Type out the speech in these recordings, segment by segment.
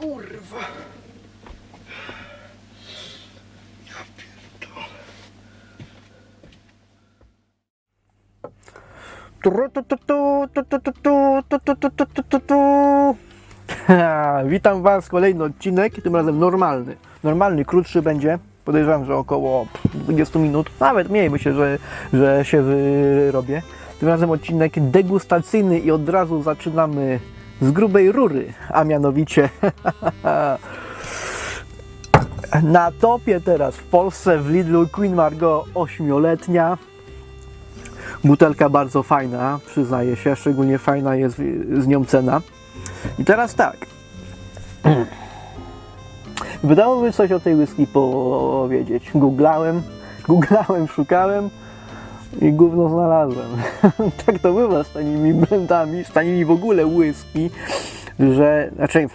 kurwa. Witam Was, kolejny odcinek, tym razem normalny. Normalny, krótszy będzie. Podejrzewam, że około 20 minut, nawet mniej, myślę, że, że się wyrobię. Tym razem odcinek degustacyjny i od razu zaczynamy z grubej rury, a mianowicie na topie teraz w Polsce w Lidlu Queen Margot 8-letnia. Butelka bardzo fajna, przyznaję się, szczególnie fajna jest z nią cena. I teraz tak. Wydałoby coś o tej whisky powiedzieć. Googlałem, googlałem, szukałem i gówno znalazłem. tak to bywa z tanimi blendami, z tanimi w ogóle whisky, że znaczy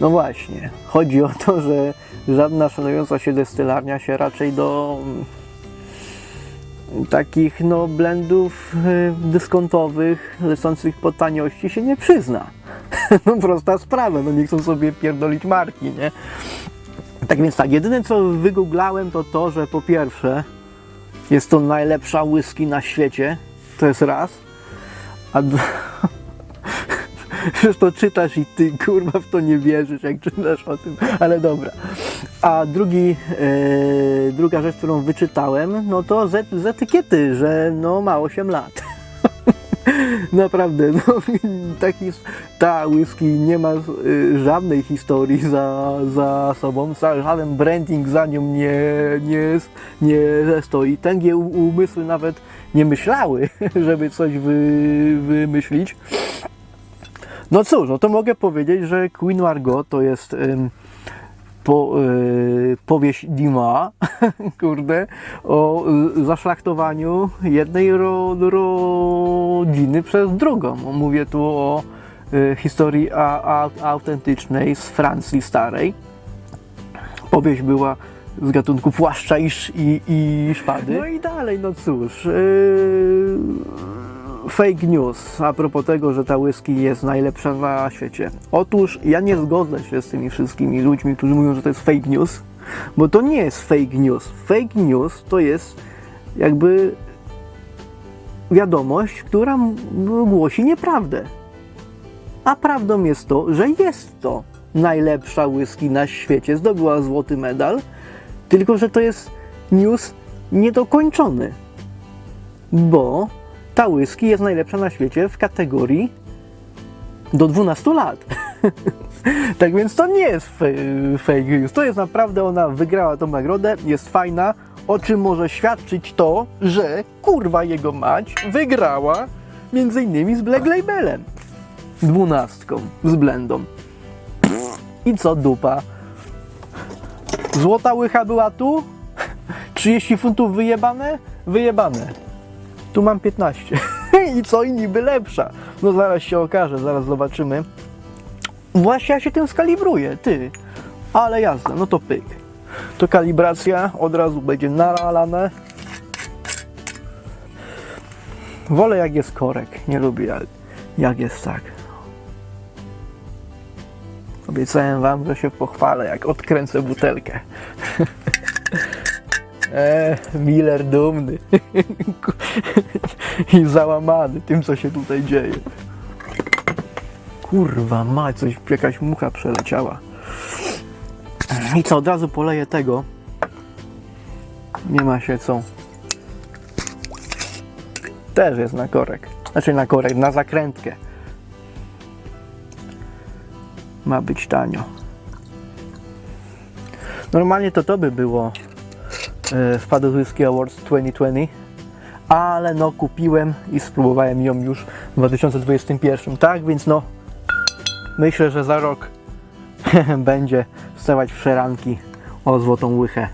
no właśnie, chodzi o to, że żadna szanująca się destylarnia się raczej do mm, takich no blendów y, dyskontowych lecących po taniości się nie przyzna. no prosta sprawa, no nie chcą sobie pierdolić marki, nie? Tak więc tak, jedyne co wygooglałem to to, że po pierwsze jest to najlepsza whisky na świecie, to jest raz, a Przecież to czytasz i ty kurwa w to nie wierzysz, jak czytasz o tym, ale dobra. A drugi, e, druga rzecz, którą wyczytałem, no to z, z etykiety, że no ma 8 lat. Naprawdę, no, taki, ta whisky nie ma y, żadnej historii za, za sobą, żaden branding za nią nie, nie, nie stoi. Tęgie umysły nawet nie myślały, żeby coś wy, wymyślić. No cóż, no to mogę powiedzieć, że Queen Margot to jest ym, po, y, powieść Dima, kurde, o y, zaszlachtowaniu jednej ro, rodziny przez drugą. Mówię tu o y, historii a, a, autentycznej z Francji starej. Powieść była z gatunku płaszcza i, i, i szpady. No i dalej, no cóż. Yy, fake news a propos tego, że ta whisky jest najlepsza na świecie. Otóż ja nie zgodzę się z tymi wszystkimi ludźmi, którzy mówią, że to jest fake news, bo to nie jest fake news. Fake news to jest jakby wiadomość, która głosi nieprawdę. A prawdą jest to, że jest to najlepsza whisky na świecie. Zdobyła złoty medal, tylko że to jest news niedokończony. Bo ta whisky jest najlepsza na świecie w kategorii do 12 lat. tak więc to nie jest fake news. To jest naprawdę, ona wygrała tą nagrodę, jest fajna, o czym może świadczyć to, że kurwa jego mać wygrała między innymi z Black Labelem. Dwunastką, z blendą. I co dupa? Złota łycha była tu? 30 funtów wyjebane? Wyjebane. Tu mam 15. I co i niby lepsza? No zaraz się okaże, zaraz zobaczymy. Właśnie ja się tym skalibruję, ty. Ale jazda, no to pyk. To kalibracja od razu będzie nalane. Wolę jak jest korek, nie lubię jak, jak jest tak. Obiecałem wam, że się pochwalę, jak odkręcę butelkę. Eee, Miller dumny i załamany tym, co się tutaj dzieje. Kurwa, ma coś, jakaś mucha przeleciała. I co, od razu poleję tego. Nie ma się co. Też jest na korek. Znaczy na korek, na zakrętkę. Ma być tanio. Normalnie to to by było e, w Padus Whisky Awards 2020, ale no kupiłem i spróbowałem ją już w 2021, tak więc no myślę, że za rok będzie wstawać w szeranki o złotą łychę.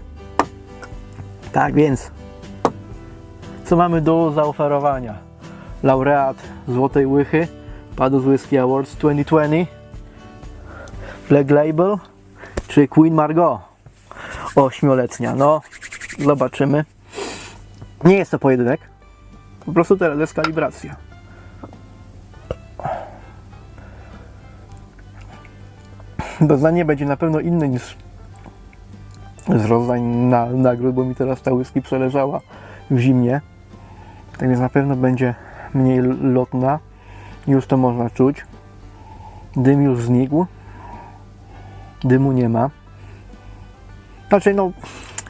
Tak więc co mamy do zaoferowania? Laureat Złotej Łychy Padus Whisky Awards 2020 Black Label czy Queen Margot ośmioletnia. No, zobaczymy. Nie jest to pojedynek. Po prostu teraz jest kalibracja. Doznanie będzie na pewno inne niż z rozdań na nagród, bo mi teraz ta whisky przeleżała w zimnie. Tak więc na pewno będzie mniej lotna. Już to można czuć. Dym już znikł. Dymu nie ma. Znaczy, no,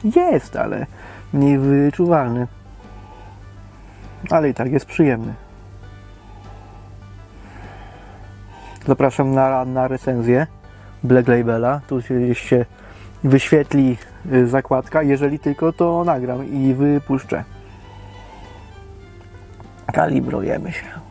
jest, ale mniej wyczuwalny. Ale i tak jest przyjemny. Zapraszam na, na recenzję Black Labela. Tu się wyświetli y, zakładka. Jeżeli tylko to nagram i wypuszczę. Kalibrujemy się.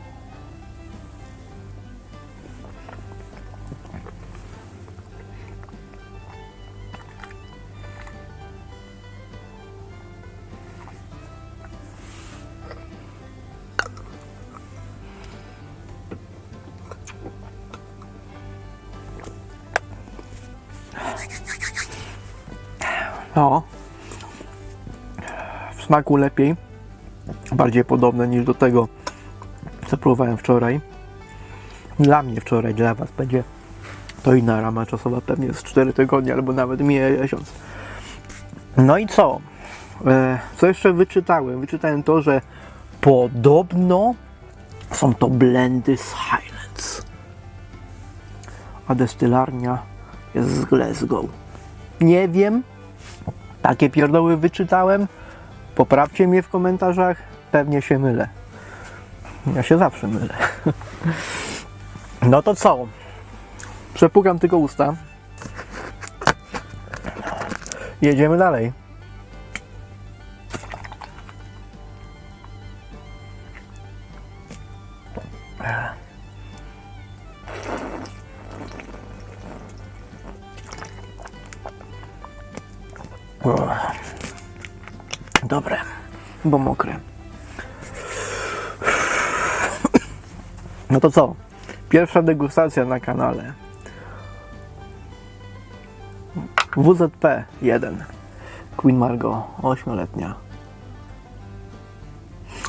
No. W smaku lepiej. Bardziej podobne niż do tego, co próbowałem wczoraj. Dla mnie wczoraj, dla Was będzie to inna rama czasowa, pewnie z 4 tygodnie albo nawet miesiąc. No i co? E, Co jeszcze wyczytałem? Wyczytałem to, że podobno są to blendy z Highlands. A destylarnia jest z Glasgow. Nie wiem, takie pierdoły wyczytałem. Poprawcie mnie w komentarzach, pewnie się mylę. Ja się zawsze mylę. No to co? Przepukam tylko usta. Jedziemy dalej. To co? Pierwsza degustacja na kanale. WZP 1. Queen Margot, 8-letnia.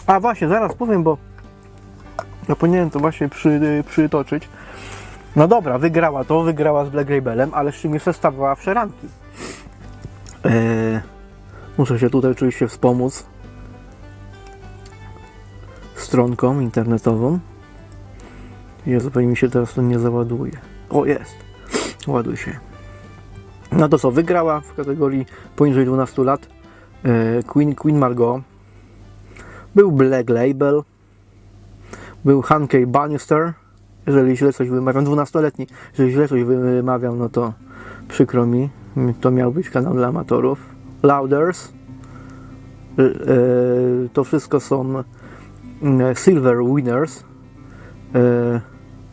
A właśnie, zaraz powiem, bo zapomniałem to właśnie przy, przytoczyć. No dobra, wygrała to, wygrała z Black Labelem, ale z czym jeszcze stawała w szeranki. Eee, muszę się tutaj oczywiście wspomóc stronką internetową. Jezu, pewnie mi się teraz to nie załaduje. O, jest. Ładuj się. No to co, wygrała w kategorii poniżej 12 lat e, Queen, Queen Margot. Był Black Label. Był Hankey Bannister. Jeżeli źle coś wymawiam, 12-letni. Jeżeli źle coś wymawiam, no to przykro mi. To miał być kanał dla amatorów. Louders. E, e, to wszystko są mm, Silver Winners.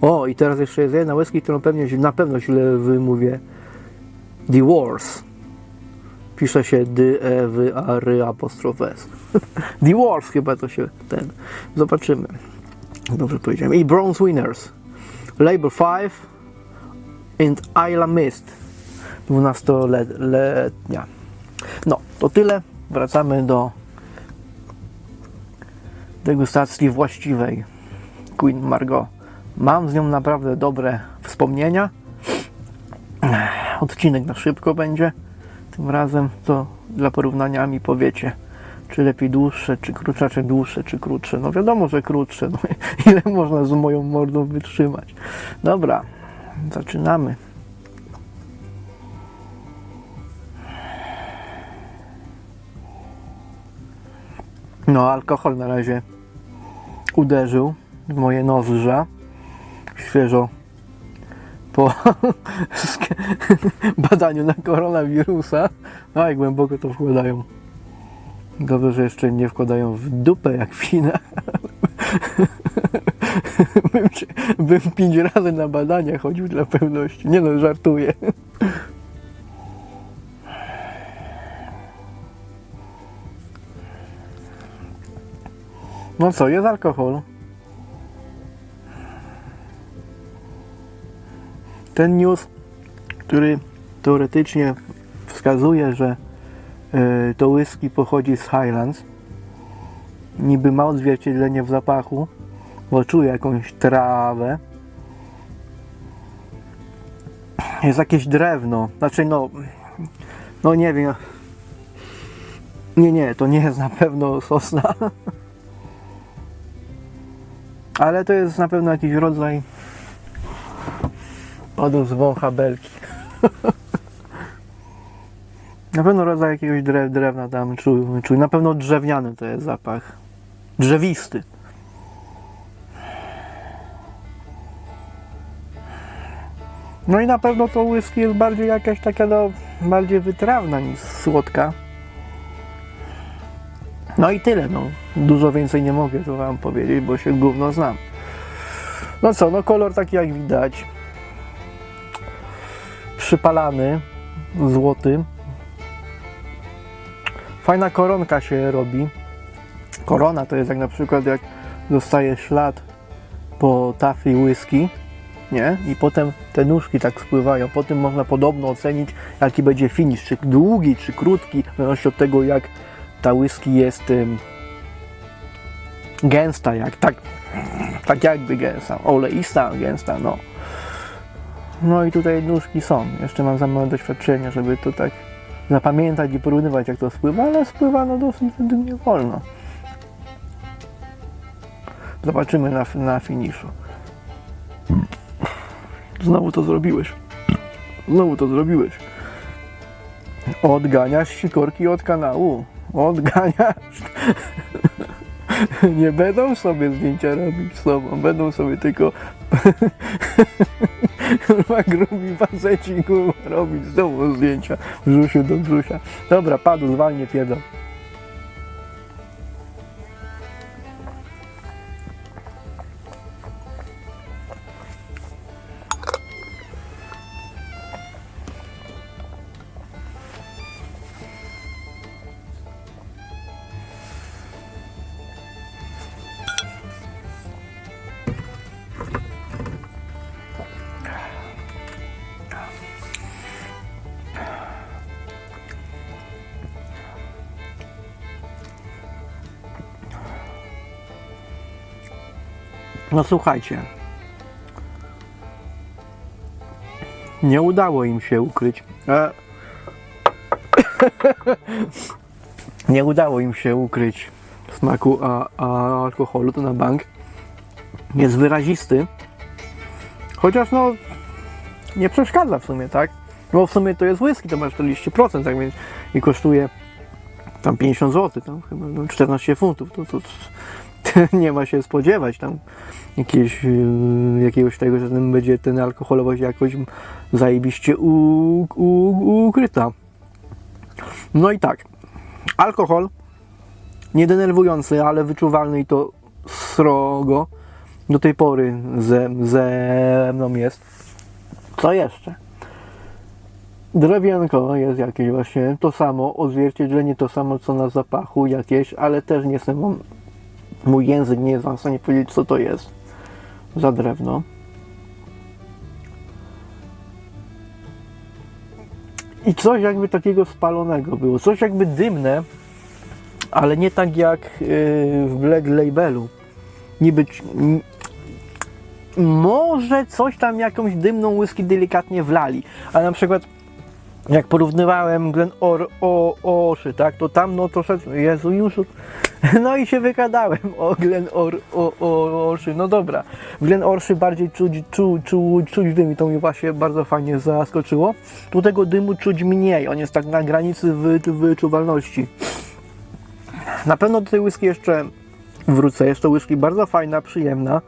O, i teraz jeszcze jest jedna whisky, którą pewnie, na pewno źle wymówię. The Wars. Pisze się D, E, W, A, R, apostrof S. The Wars chyba to się ten. Zobaczymy. Dobrze powiedziałem. I Bronze Winners. Label 5 and Isla Mist. 12-letnia. No, to tyle. Wracamy do degustacji właściwej. Queen Margot. Mam z nią naprawdę dobre wspomnienia. Odcinek na szybko będzie. Tym razem to dla porównania mi powiecie, czy lepiej dłuższe, czy krótsze, czy dłuższe, czy krótsze. No wiadomo, że krótsze. No, ile można z moją mordą wytrzymać. Dobra, zaczynamy. No, alkohol na razie uderzył w moje nozdrza. Świeżo po badaniu na koronawirusa. No i głęboko to wkładają. Dobrze, że jeszcze nie wkładają w dupę jak wina. bym, się- bym pięć razy na badania chodził dla pewności. Nie no, żartuję. No co, jest alkohol. Ten news, który teoretycznie wskazuje, że y, to whisky pochodzi z Highlands, niby ma odzwierciedlenie w zapachu, bo czuję jakąś trawę. Jest jakieś drewno. Znaczy, no. No nie wiem. Nie, nie, to nie jest na pewno sosna. Ale to jest na pewno jakiś rodzaj. Padł z wącha belki. na pewno rodzaj jakiegoś drew, drewna tam czuł. Na pewno drewniany to jest zapach. Drzewisty. No i na pewno to whisky jest bardziej jakaś taka no, bardziej wytrawna niż słodka. No i tyle, no. Dużo więcej nie mogę tu wam powiedzieć, bo się gówno znam. No co, no kolor taki jak widać. Przypalany, złoty. Fajna koronka się robi. Korona to jest jak na przykład jak dostaje ślad po tafli whisky, nie? I potem te nóżki tak spływają. Potem można podobno ocenić, jaki będzie finish, czy długi, czy krótki, w zależności od tego, jak ta whisky jest gęsta, jak tak, tak jakby gęsta, oleista, gęsta, no. No i tutaj nóżki są. Jeszcze mam za małe doświadczenie, żeby to tak zapamiętać i porównywać, jak to spływa, ale spływa no dosyć według mnie wolno. Zobaczymy na, na finiszu. Znowu to zrobiłeś. Znowu to zrobiłeś. Odganiasz sikorki od kanału. Odganiasz. Nie będą sobie zdjęcia robić z tobą. Będą sobie tylko kurwa grubi faceci kurwa robić z tobą zdjęcia. Brzusiu do brzusia. Dobra, padł, zwalnie pierdol. No słuchajcie. Nie udało im się ukryć. E... nie udało im się ukryć smaku a, a alkoholu, to na bank. Jest wyrazisty. Chociaż no nie przeszkadza w sumie, tak? No w sumie to jest whisky, to ma 40%, tak więc i kosztuje tam 50 zł, tam chyba no, 14 funtów. To, to, nie ma się spodziewać tam jakiegoś, yy, jakiegoś tego, że ten będzie ten alkoholowość jakoś zajebiście u, u, ukryta. No i tak, alkohol nie denerwujący, ale wyczuwalny i to srogo do tej pory ze, ze mną jest. Co jeszcze? Drewienko jest jakieś właśnie to samo, odzwierciedlenie to samo co na zapachu jakieś, ale też nie jestem Mój język nie jest w stanie powiedzieć, co to jest za drewno. I coś jakby takiego spalonego było. Coś jakby dymne, ale nie tak jak yy, w Black Labelu. Niby. Może coś tam jakąś dymną whisky delikatnie wlali, ale na przykład jak porównywałem Glen Or, o, Oszy, tak, to tam no troszeczkę, Jezu, już, no i się wykadałem o Glen Or, o, o, Orszy, no dobra, w Glen Orszy bardziej czuć, czu, czu, czuć dym i to mnie właśnie bardzo fajnie zaskoczyło, tu tego dymu czuć mniej, on jest tak na granicy wy, wyczuwalności. Na pewno do tej whisky jeszcze wrócę, jest to whisky bardzo fajna, przyjemna,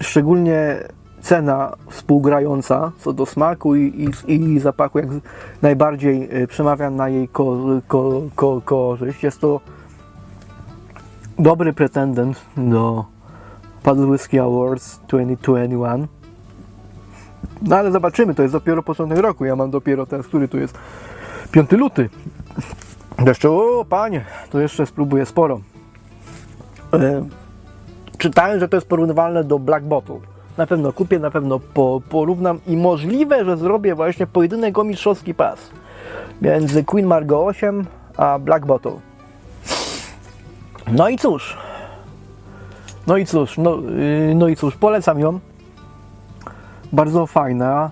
szczególnie cena współgrająca co do smaku i, i, i zapachu, jak najbardziej y, przemawia na jej ko, ko, ko, korzyść. Jest to dobry pretendent do Paddle Awards 2021. No ale zobaczymy, to jest dopiero początek roku. Ja mam dopiero teraz, który tu jest 5 luty. Jeszcze, o panie, to jeszcze spróbuję sporo. E, czytałem, że to jest porównywalne do Black Bottle na pewno kupię, na pewno po, porównam i możliwe, że zrobię właśnie pojedynek o mistrzowski pas między Queen Margot 8 a Black Bottle. No i cóż, no i cóż, no, yy, no i cóż, polecam ją. Bardzo fajna.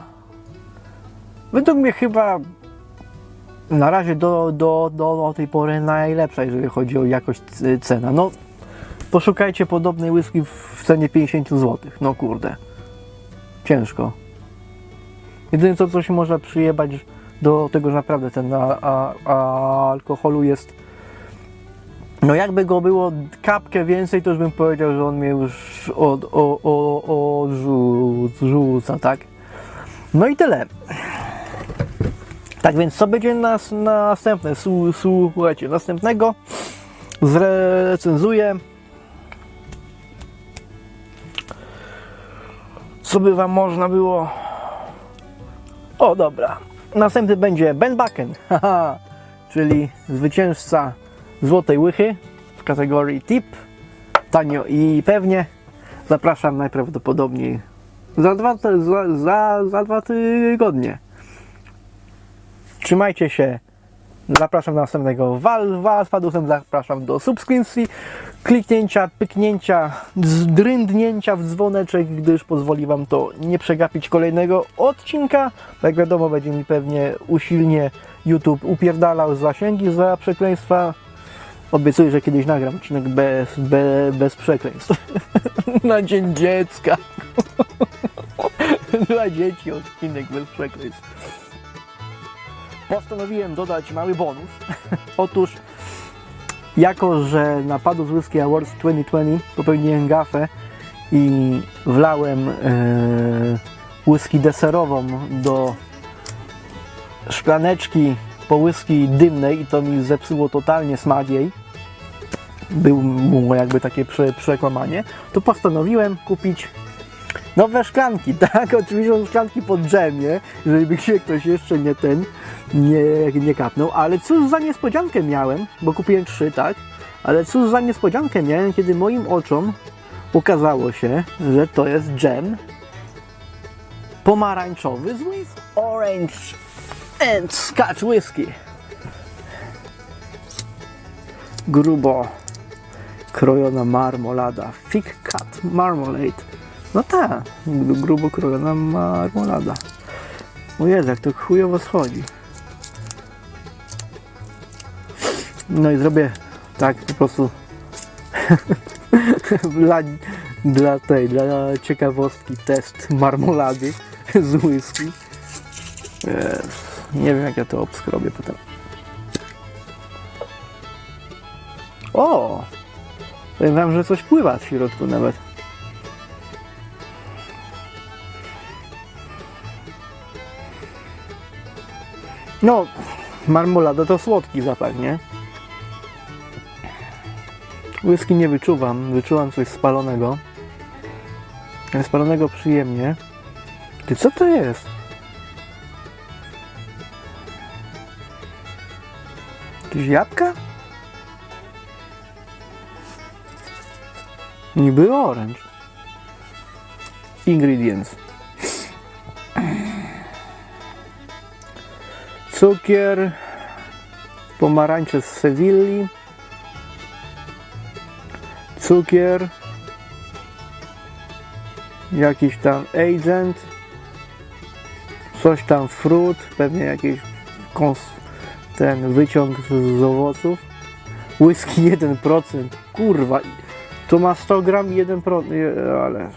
według mnie chyba na razie do, do, do tej pory najlepsza, jeżeli chodzi o jakość c- cena. No, poszukajcie podobnej whisky w cenie 50 zł. No kurde, ciężko. Jedyne co, co się można przyjebać do tego, że naprawdę ten a, a, a alkoholu jest no jakby go było kapkę więcej, to już bym powiedział, że on mnie już od, o, o, odrzuca, tak? No i tyle. Tak więc co będzie nas następne? Słu- Słuchajcie, następnego zrecenzuję. Co by wam można było? O dobra. Następny będzie Ben Bakken, czyli zwycięzca Złotej Łychy w kategorii tip. Tanio i pewnie. Zapraszam najprawdopodobniej za dwa, za, za, za dwa tygodnie. Trzymajcie się. Zapraszam do następnego wal z padusem. Zapraszam do subskrypcji, kliknięcia, pyknięcia, zdrędnięcia w dzwoneczek, gdyż pozwoli Wam to nie przegapić kolejnego odcinka. Jak wiadomo, będzie mi pewnie usilnie YouTube upierdalał zasięgi za przekleństwa. Obiecuję, że kiedyś nagram odcinek bez, bez, bez przekleństw. Na Dzień Dziecka. Dla dzieci odcinek bez przekleństw. Postanowiłem dodać mały bonus. Otóż, jako że na Padus Whisky Awards 2020 popełniłem gafę i wlałem e, whisky deserową do szklaneczki po whisky dymnej i to mi zepsuło totalnie smak jej. Był mu jakby takie prze, przekłamanie. To postanowiłem kupić nowe szklanki, tak? Oczywiście są szklanki po dżemie, jeżeli by się ktoś jeszcze nie ten, nie, nie kapnął, ale cóż za niespodziankę miałem, bo kupiłem trzy, tak? Ale cóż za niespodziankę miałem, kiedy moim oczom okazało się, że to jest dżem pomarańczowy z whisky. Orange and Scotch Whisky. Grubo krojona marmolada. Thick cut marmalade. No tak, grubo krojona marmolada. O Jezu, jak to chujowo schodzi. No i zrobię tak po prostu dla, dla tej, dla ciekawostki test marmolady z whisky. Nie wiem jak ja to obskrobię potem. O! Powiem wam, że coś pływa w środku nawet. No, marmolada to słodki zapach, nie? Whisky nie wyczuwam, wyczuwam coś spalonego. Spalonego przyjemnie. Ty, co to jest? Jakieś jabłka? Niby orange. Ingredients. Cukier, pomarańcze z Sewilli, cukier, jakiś tam agent, coś tam fruit, pewnie jakiś ten wyciąg z, z owoców, whisky 1%, kurwa, to ma 100 gram i 1%, je- ale...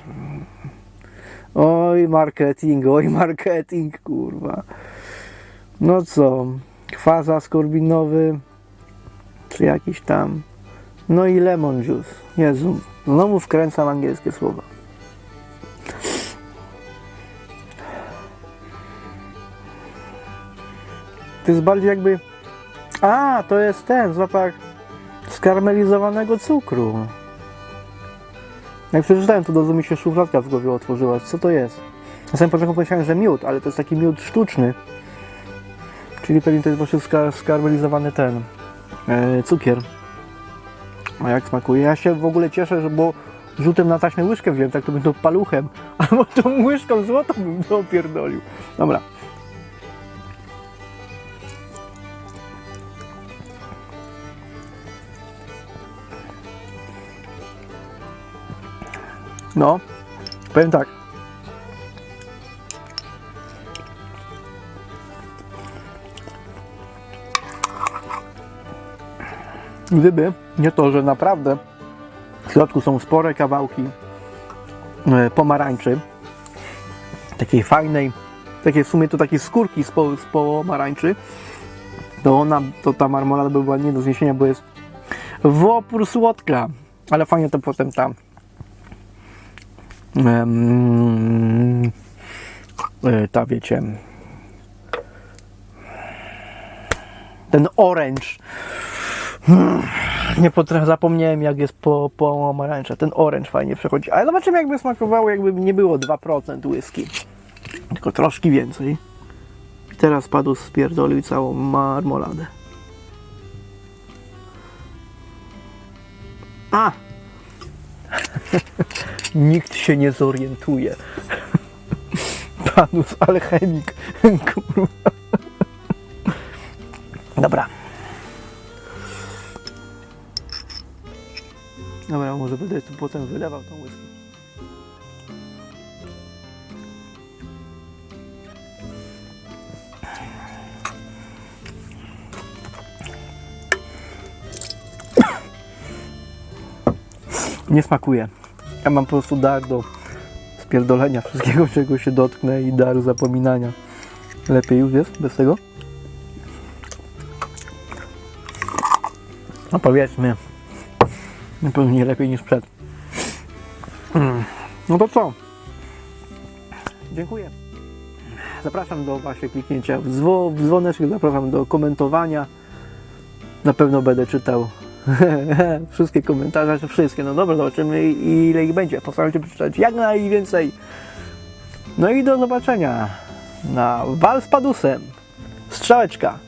Oj, marketing, oj, marketing, kurwa. No co, kwas askorbinowy, czy jakiś tam, no i lemon juice. Jezu, znowu wkręcam angielskie słowa. To jest bardziej jakby, a, to jest ten zapach skarmelizowanego cukru. Jak przeczytałem, to do mi się szufladka w głowie otworzyła. Co to jest? Na samym początku pomyślałem, że miód, ale to jest taki miód sztuczny. Czyli pewnie to jest właśnie ska- skarmelizowany ten e, cukier. A jak smakuje? Ja się w ogóle cieszę, że bo rzutem na taśmę łyżkę wziąłem, tak to bym to paluchem, albo tą łyżką złotą bym to opierdolił. Dobra. No, powiem tak. Gdyby nie to, że naprawdę w środku są spore kawałki e, pomarańczy, takiej fajnej, takie w sumie to takie skórki z, po, z pomarańczy, to ona, to ta marmolada by była nie do zniesienia, bo jest w opór słodka, ale fajnie to potem tam e, ta wiecie ten orange nie potrafię, zapomniałem jak jest po, po. Ten orange fajnie przechodzi. Ale zobaczymy jakby smakowało, jakby nie było 2% whisky. Tylko troszkę więcej. Teraz padł spierdolił całą marmoladę. A! Nikt się nie zorientuje. Panus alchemik. Kurwa. Dobra. Dobra, może będę tu potem wylewał tą whisky. Nie smakuje. Ja mam po prostu dar do spierdolenia wszystkiego, czego się dotknę i dar zapominania. Lepiej już jest bez tego? No powiedzmy, na pewno nie lepiej niż przed. Mm. No to co? Dziękuję. Zapraszam do właśnie kliknięcia w, zwo, w dzwoneczek, zapraszam do komentowania. Na pewno będę czytał wszystkie komentarze, znaczy wszystkie. No dobra, zobaczymy ile ich będzie. Postaram się przeczytać jak najwięcej. No i do zobaczenia na Wal z Padusem. Strzałeczka.